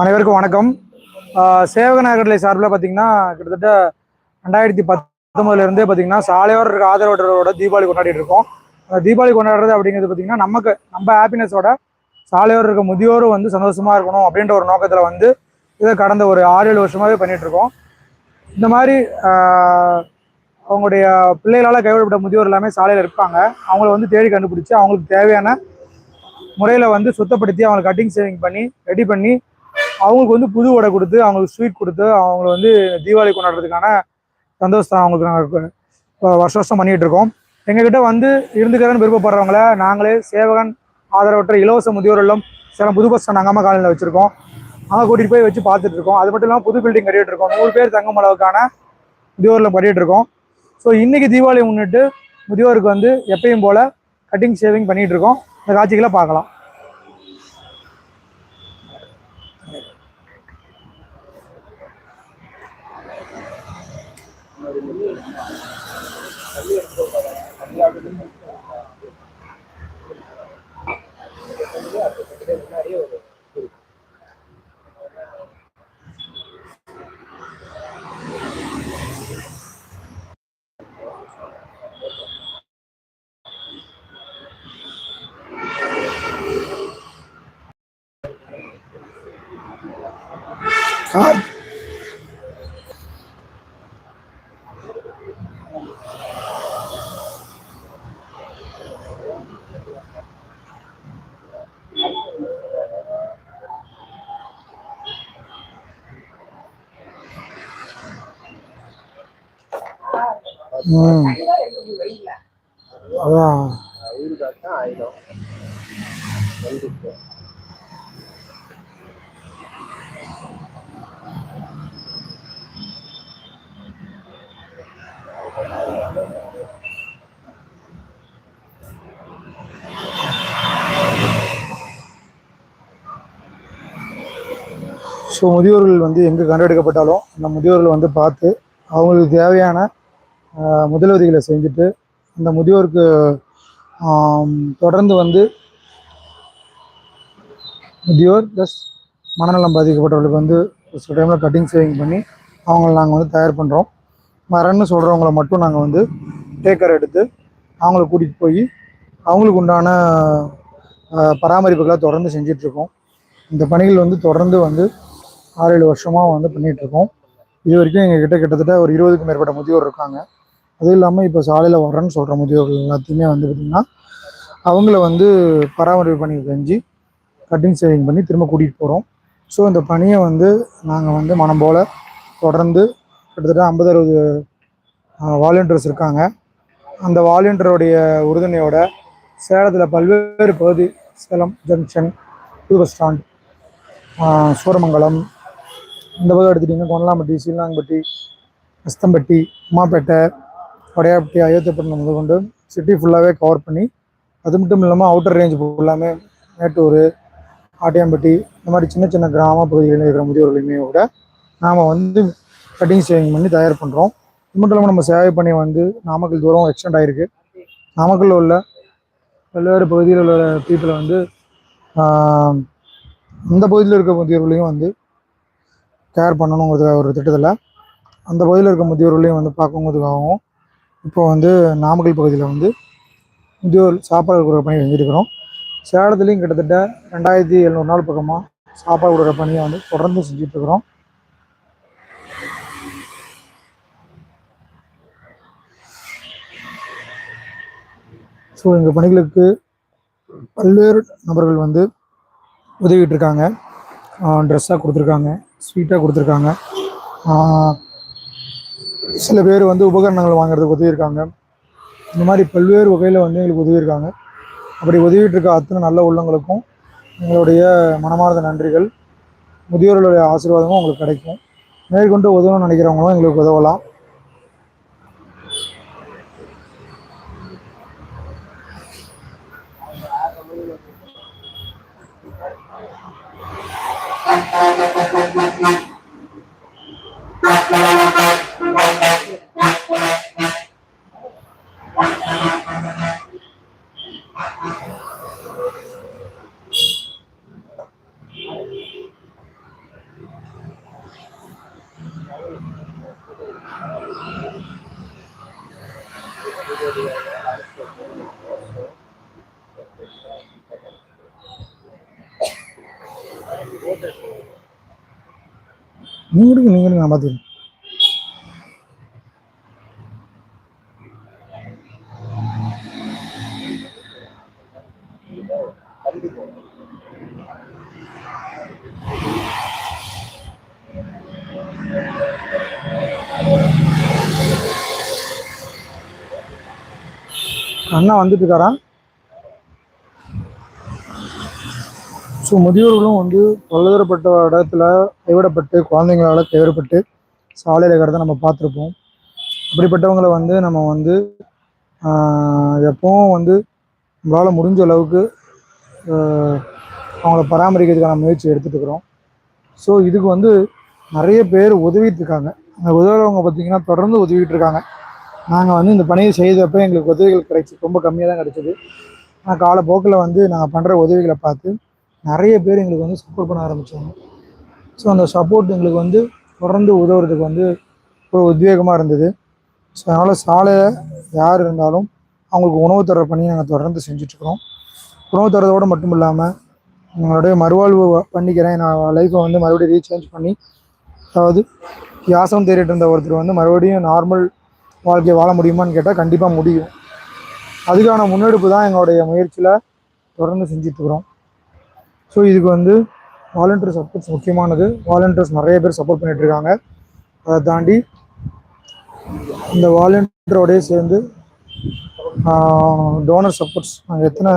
அனைவருக்கும் வணக்கம். ஆஹ் சேவக சார்பில் பார்த்தீங்கன்னா கிட்டத்தட்ட ரெண்டாயிரத்தி பத்தொன்பதுல இருந்தே பார்த்தீங்கன்னா சாலையோர ஆதரவற்றோட தீபாவளி கொண்டாடிட்டு இருக்கோம். அந்த தீபாவளி கொண்டாடுறது அப்படிங்கிறது பார்த்தீங்கன்னா நமக்கு நம்ம ஹாப்பினஸோட சாலையோர இருக்க முதியோரும் வந்து சந்தோஷமா இருக்கணும் அப்படின்ற ஒரு நோக்கத்தில் வந்து இதை கடந்த ஒரு ஆறு ஏழு வருஷமாகவே பண்ணிட்டு இருக்கோம். இந்த மாதிரி அவங்களுடைய பிள்ளைகளால் கைவிடப்பட்ட முதியோர் எல்லாமே சாலையில் இருப்பாங்க அவங்கள வந்து தேடி கண்டுபிடிச்சி அவங்களுக்கு தேவையான முறையில் வந்து சுத்தப்படுத்தி அவங்களை கட்டிங் சேவிங் பண்ணி ரெடி பண்ணி அவங்களுக்கு வந்து புது வடை கொடுத்து அவங்களுக்கு ஸ்வீட் கொடுத்து அவங்கள வந்து தீபாவளி கொண்டாடுறதுக்கான சந்தோஷத்தை அவங்களுக்கு நாங்கள் வருஷ வருஷம் பண்ணிட்டு இருக்கோம். எங்ககிட்ட வந்து இருந்துக்கிறேன்னு விருப்பப்படுறவங்கள நாங்களே சேவகன் ஆதரவற்ற இலவச முதியோர் இல்லம் சேலம் புது பஸ் ஸ்டாண்ட் அங்கம்மா காலையில் வச்சுருக்கோம். அங்கே கூட்டிகிட்டு போய் வச்சு பார்த்துட்டு இருக்கோம். அது மட்டும் இல்லாமல் புது பில்டிங் கட்டிகிட்டு இருக்கோம். நூறு பேர் தங்கும் அளவுக்கான முதியோரில் கட்டிகிட்டு இருக்கோம். ஸோ இன்னைக்கு தீபாவளி முன்னிட்டு முதியோருக்கு வந்து எப்பயும் போல் கட்டிங் ஷேவிங் பண்ணிகிட்டு இருக்கோம். இந்த காட்சிகளை பார்க்கலாம். ம் அதான் ஸோ முதியோர்கள் வந்து எங்கே கண்டெடுக்கப்பட்டாலும் அந்த முதியோர்கள் வந்து பார்த்து அவங்களுக்கு தேவையான முதலுதவிகளை செஞ்சுட்டு அந்த முதியோருக்கு தொடர்ந்து வந்து முதியோர் ப்ளஸ் மனநலம் பாதிக்கப்பட்டவர்களுக்கு வந்து சில டைமில் கட்டிங் சேவிங் பண்ணி அவங்கள நாங்கள் வந்து தயார் பண்ணுறோம் மரன்னு சொல்கிறவங்கள மட்டும் நாங்கள் வந்து டேக்கர் எடுத்து அவங்கள கூட்டிகிட்டு போய் அவங்களுக்கு உண்டான பராமரிப்புகளை தொடர்ந்து செஞ்சிட்ருக்கோம் இந்த பணிகள் வந்து தொடர்ந்து வந்து ஆறு ஏழு வருஷமாக வந்து பண்ணிகிட்ருக்கோம் இது வரைக்கும் எங்கள் கிட்ட கிட்டத்தட்ட ஒரு இருபதுக்கும் மேற்பட்ட முதியோர் இருக்காங்க. அதுவும் இல்லாமல் இப்போ சாலையில் வரேன்னு சொல்கிற முதியோர்கள் எல்லாத்தையுமே வந்து பார்த்திங்கன்னா அவங்கள வந்து பராமரிப்பு பணி செஞ்சு கட்டிங் சேவிங் பண்ணி திரும்ப கூட்டிகிட்டு போகிறோம் ஸோ இந்த பணியை வந்து நாங்கள் வந்து மனம் போல் தொடர்ந்து கிட்டத்தட்ட ஐம்பது அறுபது வாலண்டியர்ஸ் இருக்காங்க. அந்த வாலண்டியருடைய உறுதுணையோட சேலத்தில் பல்வேறு பகுதி சேலம் ஜங்ஷன் புது பஸ் ஸ்டாண்ட் சூரமங்கலம் இந்த பக்கம் எடுத்துட்டிங்கன்னா கொண்டலாம்பட்டி சீலாங்கப்பட்டி அஸ்தம்பட்டி உமாப்பேட்டை வடையாப்பட்டி அயோத்தியப்பட்டினம் முதல் கொண்டு சிட்டி ஃபுல்லாகவே கவர் பண்ணி அது மட்டும் இல்லாமல் அவுட்டர் ரேஞ்ச் ஃபுல்லாமே மேட்டூர் ஆட்டியாம்பட்டி இந்த மாதிரி சின்ன சின்ன கிராம பகுதிகளில் இருக்கிற முதியோர்களையுமே கூட நாம் வந்து கட்டிங் சேவிங் பண்ணி தயார் பண்ணுறோம் இது மட்டும் இல்லாமல் நம்ம சேவை பண்ணி வந்து நாமக்கல் தூரம் எக்ஸ்டெண்ட் ஆகிருக்கு நாமக்கல்ல உள்ள பல்வேறு பகுதியில் உள்ள பீப்புளை வந்து அந்த இந்த பகுதியில் இருக்க முதியோர்களையும் வந்து கேர் பண்ணணுங்கிறதுக்காக ஒரு திட்டத்தில் அந்த பகுதியில் இருக்க முதியோர்களையும் வந்து பார்க்கணுங்கிறதுக்காகவும் இப்போ வந்து நாமக்கல் பகுதியில் வந்து முதியோர் சாப்பாடு கொடுக்குற பணி செஞ்சுருக்கிறோம். சேலத்துலேயும் கிட்டத்தட்ட ரெண்டாயிரத்தி எழுநூறு நாள் பக்கமாக சாப்பாடு கொடுக்குற பணியை வந்து தொடர்ந்து செஞ்சிட்ருக்குறோம். இருக்கிறோம் ஸோ எங்கள் பணிகளுக்கு பல்வேறு நபர்கள் வந்து உதவிட்டு இருக்காங்க. ட்ரெஸ்ஸாக கொடுத்துருக்காங்க. ஸ்வீட்டாக கொடுத்துருக்காங்க. சில பேர் வந்து உபகரணங்கள் வாங்குறதுக்கு உதவியிருக்காங்க இந்த மாதிரி பல்வேறு வகையில் வந்து எங்களுக்கு உதவியிருக்காங்க அப்படி உதவிட்டு இருக்க அத்தனை நல்ல உள்ளங்களுக்கும் எங்களுடைய மனமார்ந்த நன்றிகள். முதியோர்களுடைய ஆசீர்வாதமும் உங்களுக்கு கிடைக்கும். மேற்கொண்டு உதவணும்னு நினைக்கிறவங்களும் எங்களுக்கு உதவலாம். நீங்க எடுங்க நீங்க எடுங்க நான் பார்த்துக்கிறேன் அண்ணா வந்துட்டு இருக்காரா? ஸோ முதியோர்களும் வந்து பல்வேறுபட்ட இடத்துல கைவிடப்பட்டு குழந்தைங்களால் கைவிடப்பட்டு சாலையில் இருக்கிறத நம்ம பார்த்துருப்போம். அப்படிப்பட்டவங்களை வந்து நம்ம வந்து எப்போவும் எப்பவும் வந்து நம்மளால் முடிஞ்ச அளவுக்கு அவங்கள பராமரிக்கிறதுக்கான முயற்சி எடுத்துட்டுருக்குறோம். ஸோ இதுக்கு வந்து நிறைய பேர் உதவிட்டு இருக்காங்க அந்த உதவுறவங்க பார்த்தீங்கன்னா தொடர்ந்து உதவிட்டு இருக்காங்க நாங்கள் வந்து இந்த பணியை செய்தப்போ எங்களுக்கு உதவிகள் கிடைச்சி ரொம்ப கம்மியாக தான் கிடைச்சிது. ஆனால் காலப்போக்கில் வந்து நாங்கள் பண்ணுற உதவிகளை பார்த்து நிறைய பேர் எங்களுக்கு வந்து சப்போர்ட் பண்ண ஆரம்பித்தாங்க ஸோ அந்த சப்போர்ட் எங்களுக்கு வந்து தொடர்ந்து உதவுறதுக்கு வந்து ஒரு உத்வேகமாக இருந்தது. ஸோ அதனால் சாலையில் யார் இருந்தாலும் அவங்களுக்கு உணவு தர பண்ணி நாங்கள் தொடர்ந்து செஞ்சிட்ருக்கிறோம். உணவு தரதோடு மட்டும் இல்லாமல் எங்களுடைய மறுவாழ்வு பண்ணிக்கிறேன். நான் லைஃப்பை வந்து மறுபடியும் ரீசேஞ்ச் பண்ணி அதாவது யாசம் தேடிட்டு இருந்த ஒருத்தர் வந்து மறுபடியும் நார்மல் வாழ்க்கையை வாழ முடியுமான்னு கேட்டால் கண்டிப்பாக முடியும். அதுக்கான முன்னெடுப்பு தான் எங்களுடைய முயற்சியில் தொடர்ந்து செஞ்சிட்ருக்குறோம். ஸோ இதுக்கு வந்து வாலண்டியர் சப்போர்ட்ஸ் முக்கியமானது. வாலண்டியர்ஸ் நிறைய பேர் சப்போர்ட் பண்ணிட்டு இருக்காங்க அதை தாண்டி இந்த வாலண்டியரோடய சேர்ந்து டோனர் சப்போர்ட்ஸ் நாங்கள் எத்தனை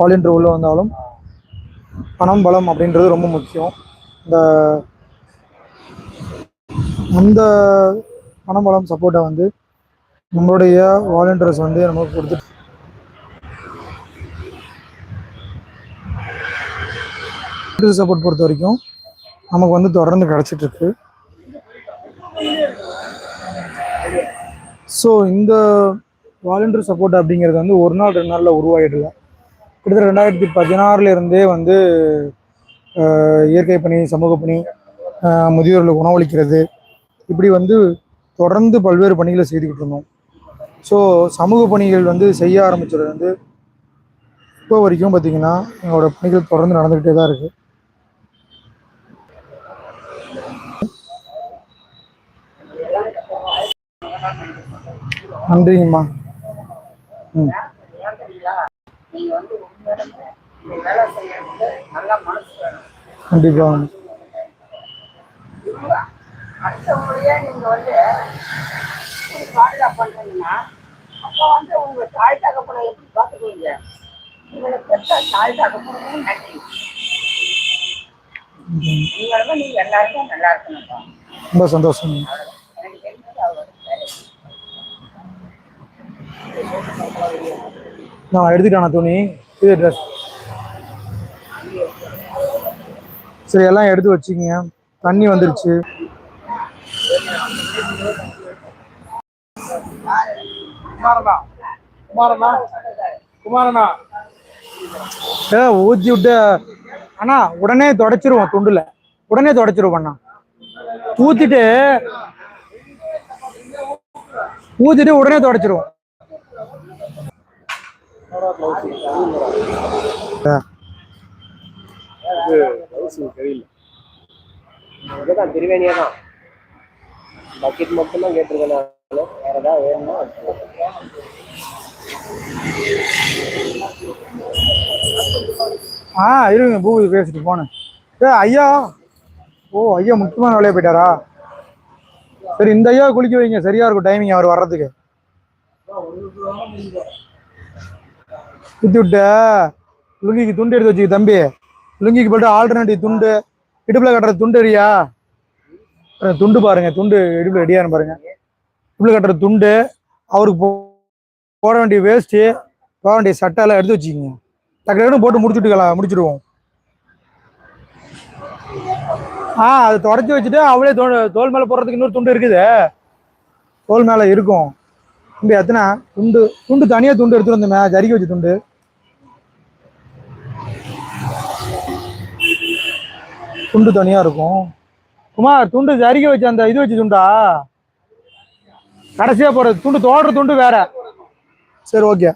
வாலண்டியர் உள்ளே வந்தாலும் பணம் பலம் அப்படின்றது ரொம்ப முக்கியம். இந்த அந்த பணம் பலம் சப்போர்ட்டை வந்து நம்மளுடைய வாலண்டியர்ஸ் வந்து நமக்கு கொடுத்துட்டு சப்போர்ட் பொறுத்த வரைக்கும் நமக்கு வந்து தொடர்ந்து கிடச்சிட்டு இருக்கு ஸோ இந்த வாலண்டியர் சப்போர்ட் அப்படிங்கிறது வந்து ஒரு நாள் ரெண்டு நாளில் உருவாகிடல கிட்டத்தட்ட ரெண்டாயிரத்தி பதினாறுலேருந்தே வந்து இயற்கை பணி சமூக பணி முதியோர்களுக்கு உணவளிக்கிறது இப்படி வந்து தொடர்ந்து பல்வேறு பணிகளை செய்துக்கிட்டு இருந்தோம். ஸோ சமூக பணிகள் வந்து செய்ய ஆரம்பிச்சது வந்து இப்போ வரைக்கும் பார்த்தீங்கன்னா எங்களோட பணிகள் தொடர்ந்து நடந்துக்கிட்டே தான் இருக்குது நன்றிங்கம்மா ம் ஏன் தெரியுங்களா நீங்க வந்து உண்மையிலுமே இந்த வேலை செய்யறதுக்கு நல்லா மனசு வேணும் கண்டிப்பாக இவங்க அடுத்தவங்களையே நீங்க வந்து பாதுகாப்பு பண்றீங்கன்னா அப்போ வந்து உங்க தாய் தகப்பனை எப்படி பார்த்துக்குவீங்க உங்களை பெற்ற தாய் தகப்பனும் நன்றி உங்களோட நீங்க எல்லாருக்கும் நல்லா இருக்கணும்ப்பா ரொம்ப சந்தோஷம். எனக்கு தெரிஞ்சது நான் எடுத்துட்டானா துணி? இது ட்ரெஸ் சரி எல்லாம் எடுத்து வச்சுக்கிங்க. தண்ணி வந்துருச்சு. ஊற்றி விட்டு. அண்ணா உடனே தொடச்சிருவோம் துண்டுல. உடனே தொடச்சிருவோம் அண்ணா. ஊத்திட்டு ஊத்திட்டு உடனே தொடச்சிருவோம். இதுதான் திருவேணியா தான். பக்கெட் மட்டும் தான் கேட்டிருக்கேன் நான். வேற ஏதாவது வேணுமா? ஆ இருங்க பூபதி பேசிட்டு போனேன். ஏ ஐயா. ஓ ஐயா முக்கியமான வேலையை போயிட்டாரா? சரி இந்த ஐயா குளிக்க வைங்க. சரியா இருக்கும் டைமிங் அவர் வர்றதுக்கு. குத்தி லுங்கிக்கு துண்டு எடுத்து வச்சுக்க தம்பி. லுங்கிக்கு போட்டு ஆல்டர்னேட்டிவ் துண்டு இடுப்புல கட்டுற துண்டு எரியா துண்டு பாருங்க துண்டு இடுப்புல ரெடியானு பாருங்க. இடுப்புல கட்டுற துண்டு அவருக்கு போ- போட வேண்டிய வேஸ்ட்டு போட வேண்டிய சட்டை எல்லாம் எடுத்து வச்சுக்கோங்க. டக்கு டக்குனு போட்டு முடிச்சுட்டுக்கலாம் முடிச்சுடுவோம். ஆ அது தொடச்சி வச்சுட்டு அவளே தோல் தோல் மேலே போடுறதுக்கு இன்னொரு துண்டு இருக்குது. தோல் மேலே இருக்கும். துண்டு எத்தனை? துண்டு துண்டு தனியாக துண்டு எடுத்துகிட்டு வந்தோமே ஜரிக்க வச்ச துண்டு. துண்டு தனியாக இருக்கும். குமார் துண்டு சரிக்க வச்ச அந்த இது வச்சு துண்டா? கடைசியாக போடுறது துண்டு தோடுற துண்டு வேற. சரி ஓகே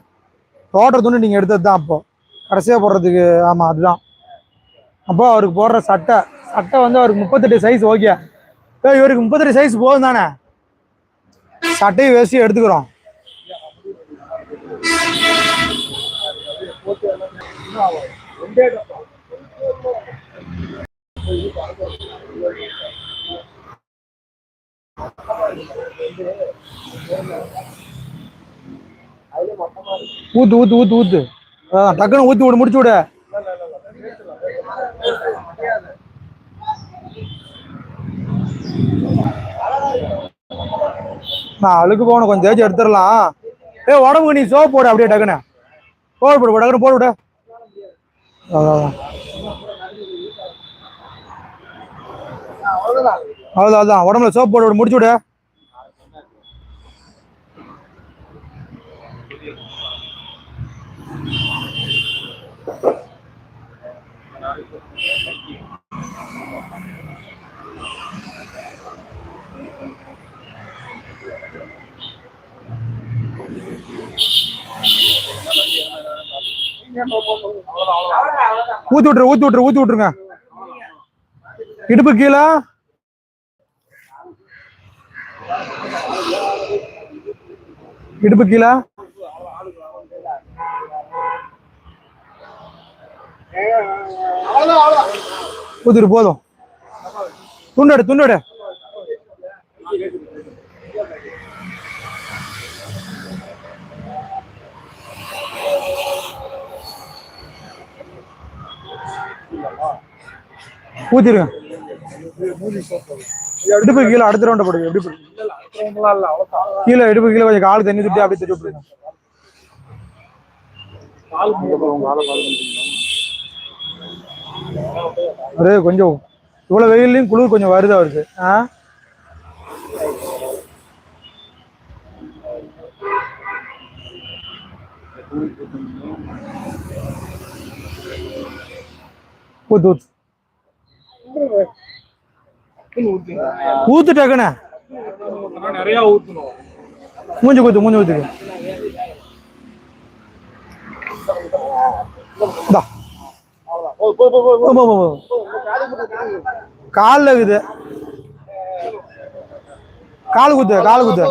தோடுற துண்டு நீங்கள் எடுத்தது தான் அப்போ. கடைசியாக போடுறதுக்கு ஆமாம் அதுதான். அப்போ அவருக்கு போடுற சட்டை. சட்டை வந்து அவருக்கு முப்பத்தெட்டு சைஸ் ஓகே இவருக்கு முப்பத்தெட்டு சைஸ் போதும் தானே? சட்டையும் வேஸ்டியும் எடுத்துக்கிறோம். ஊத்து ஊத்து ஊத்து ஊத்து. டக்குன்னு ஊத்தி விடு முடிச்சு விடு. நான் அழுக்கு போகணும் கொஞ்சம் தேய்ச்சி எடுத்துடலாம். ஏ உடம்புக்கு நீ சோப்பு போடு அப்படியே டக்குன்னு போடு போடு டக்குன்னு போடு விட. அதான் அவ்வளோதான் அதான் உடம்புல சோப் போட்டு விட முடிச்சு விடு. ஊத்தி விட்டுரு ஊத்தி விட்டுரு ஊத்தி விட்டுருங்க. இடுப்பு கீழே. இடுப்பு கீழே? அவ்வளவுதான் போதும். துண்டடு துண்டடு ஊத்திருங்க. இடுப்பு கீழே அடுத்த ரவுண்ட போடுங்க எப்படி போடுங்க கீழே இடுப்பு கீழே கொஞ்சம் கால் தண்ணி திட்டு அப்படியே திட்டு விட்டுருங்க கொஞ்சம் இவ்வளவு வெயிலையும் குளிர் கொஞ்சம் வருதா வருது ஆ? ஊத்து ஊத்து. ஊத்து. டக்குன்னு. நிறைய ஊத்தணும். மூஞ்சி குத்து மூஞ்சி குத்துக்கு. காலில் இருக்குது. கால் குத்து கால் குத்து.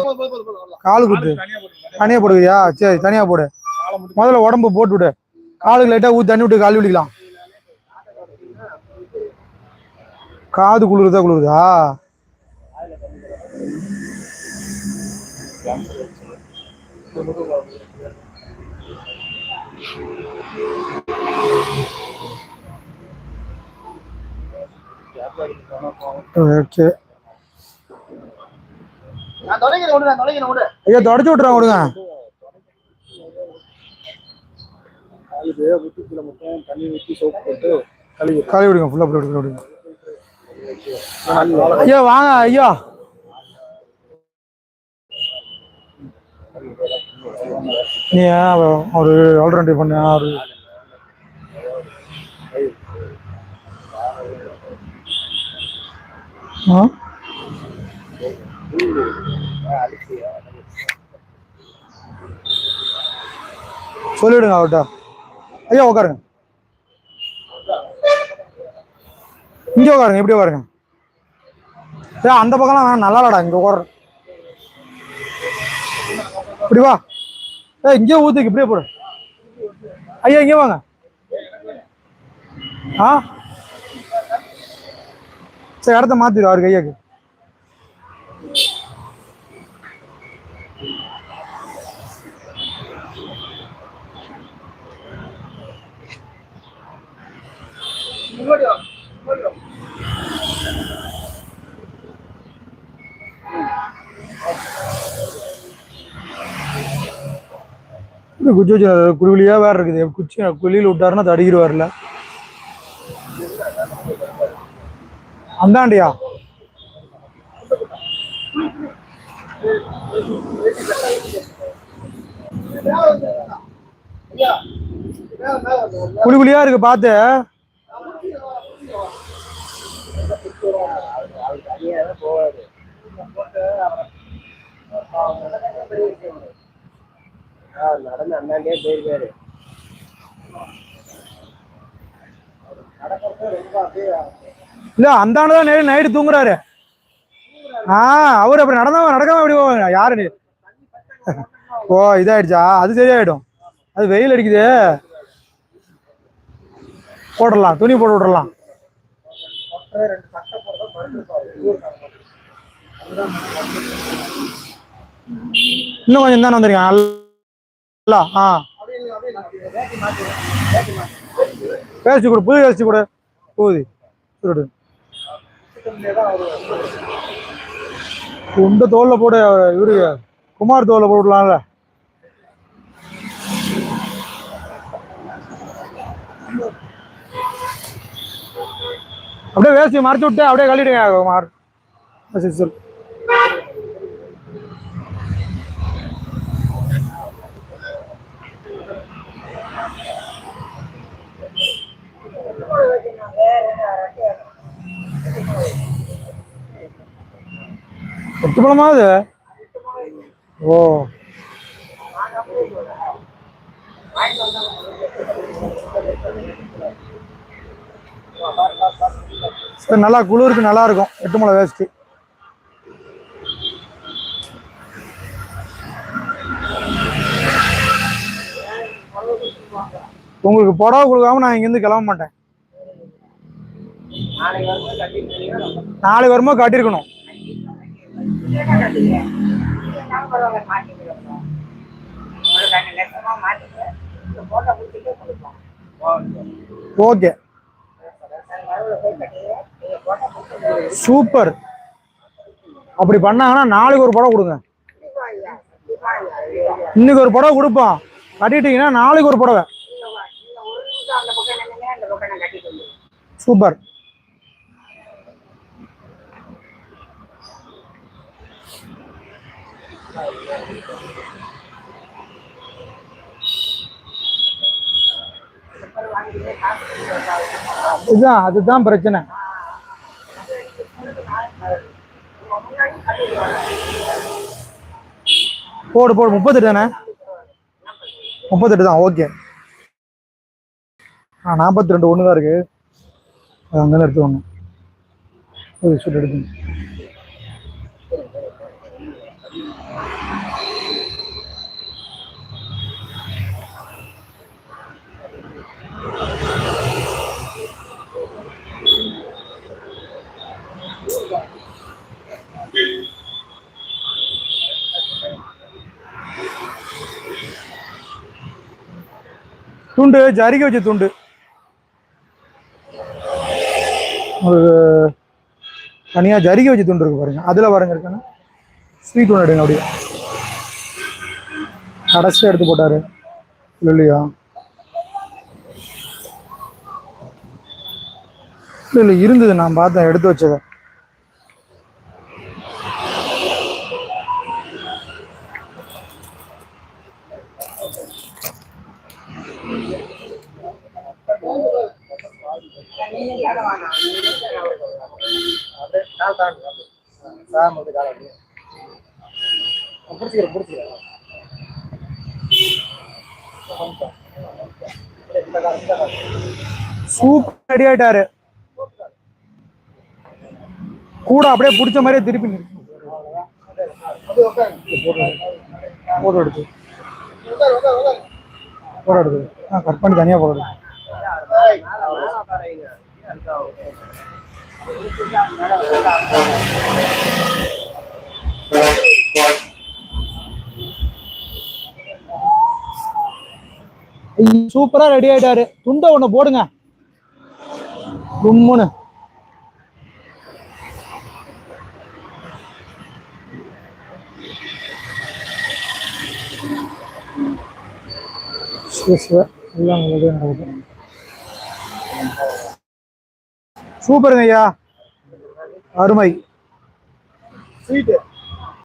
கால் குத்து. தனியா போடுவியா சரி தனியா போடு. முதல்ல உடம்பு போட்டு விடு காலுக்கு லைட்டாக ஊற்றி தண்ணி விட்டு கால் விடிக்கலாம் காது குளிருதா குளிருதா? ஓகே ஐயா தொடச்சு விட்டுறேன் விடுங்க. இது முத்துக்குள்ள மட்டும் தண்ணி ஊற்றி சோப்பு போட்டு கழுவி விடுங்க. ஃபுல்லாக விடுங்க ஐயா வாங்க ஐயா. நீ ஏன் ஒரு ஆல்டர்னேட்டிவ் பண்ண? ஒரு ஆ? சொல்லிவிடுங்க அவர்கிட்ட ஐயா உட்காருங்க இங்கே உட்காருங்க இப்படி உட்காருங்க ஏ அந்த பக்கம்லாம் வேணாம் நல்லா இல்லடா இங்கே உட்காரு இப்படி வா. ஏ இங்கே ஊத்துக்கு இப்படியே போடு. ஐயா இங்கே வாங்க. ஆ? சரி இடத்த மாத்திடு அவருக்கு ஐயாக்கு. குச்சி வச்சு குழியாக வேற இருக்குது. குச்சி குழியில் விட்டாருன்னா தடிக்கிடுவார்ல அந்தாண்டியா? குழி குழியா இருக்கு பார்த்து நடந்து அண்ணாண்டே போயிருக்காரு. இல்ல அந்த ஆளு தான் நைட்டு தூங்குறாரு. ஆ அவர் அப்படி நடந்தாம நடக்காம எப்படி போவாங்க? யாரு நீ? ஓ இதாயிடுச்சா? அது சரியாயிடும். அது வெயில் அடிக்குது. போட்டுடலாம் துணி போட்டு விட்டுறலாம் இன்னும் கொஞ்சம் தானே வந்திருக்கேன். பேசி கொடு புது பேசி கொடு. போகுது. சுருடு. உண்ட தோல்ல போடு இவரு குமார் தோல்ல போடலாம்ல அப்படியே வேஸ்டி மறைச்சு விட்டு அப்படியே கழிடுங்க குமார். சரி சரி அது ஓ. சரி நல்லா குளிருக்கு நல்லா இருக்கும். எட்டு முளை வேஸ்ட்டு உங்களுக்கு புடவை கொடுக்காம நான் இங்கேருந்து கிளம்ப மாட்டேன். நாளைக்கு வரும்போது கட்டியிருக்கணும். ஓகே. சூப்பர். அப்படி பண்ணாங்கன்னா நாளைக்கு ஒரு படம் கொடுங்க. இன்னைக்கு ஒரு படம் கொடுப்போம். கட்டிட்டீங்கன்னா நாளைக்கு ஒரு புடவை. சூப்பர். இதுதான் அதுதான் பிரச்சனை. போடு போடு முப்பத்தெட்டு தானே? முப்பத்தெட்டு தான் ஓகே. ஆ நாற்பத்தி ரெண்டு ஒன்று தான் இருக்கு. அது அங்கே எடுத்து ஒன்று ஒரு ஷூட் துண்டு ஜரிகை வச்ச துண்டு. ஒரு தனியாக ஜரிகை வச்ச துண்டு இருக்கு பாருங்க. அதில் பாருங்க இருக்கானே ஸ்வீட் ஒன்று எடுங்க அப்படியே. கடைசியாக எடுத்து போட்டாரு. இல்லையா? இல்லை இல்லை இருந்தது. நான் பார்த்தேன் எடுத்து வச்சதை அப்படியே கால் தாண்டி சாம் வந்து கால் அப்படியே பிடிச்சிக்கிறேன் பிடிச்சிக்கிறேன் சூப்பர் ரெடி ஆயிட்டாரு. கூட அப்படியே பிடிச்ச மாதிரியே திருப்பி போட்டோ எடுத்து. போட்டோ எடுத்து. ஆ கட் பண்ணி தனியாக போட்டோ எடுத்து. சூப்பரா ரெடி ஆயிட்டாரு. துண்ட ஒண்ணு போடுங்க. கும்முன்னு சிவ எல்லாம் நடக்குது சூப்பருங்க ஐயா. அருமை. ஸ்வீட்டு